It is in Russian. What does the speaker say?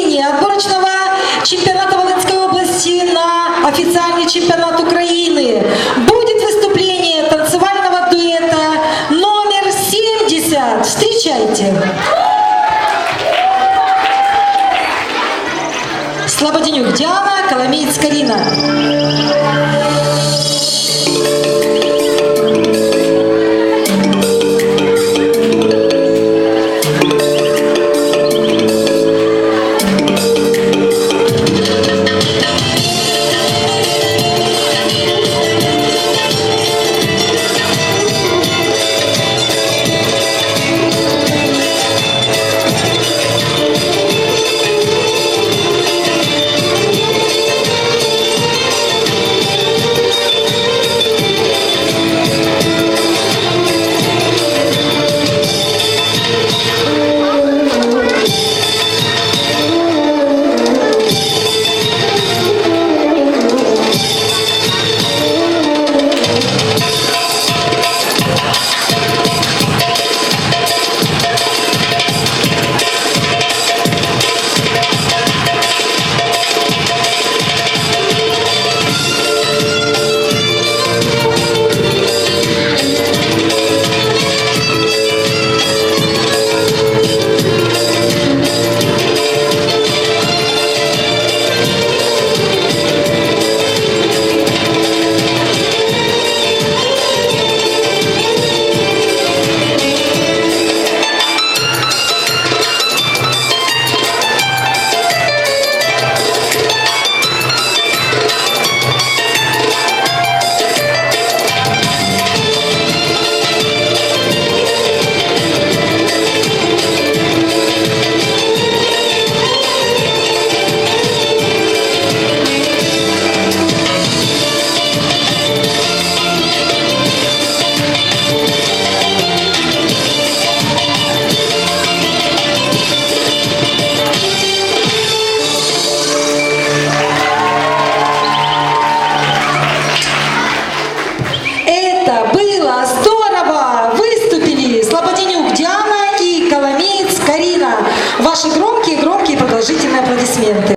выступление отборочного чемпионата Волынской области на официальный чемпионат Украины будет выступление танцевального дуэта номер 70. Встречайте! Слободенюк Диана, Коломеец Карина. Это было здорово! Выступили Слободенюк Диана и Коломеец Карина. Ваши громкие-громкие продолжительные аплодисменты.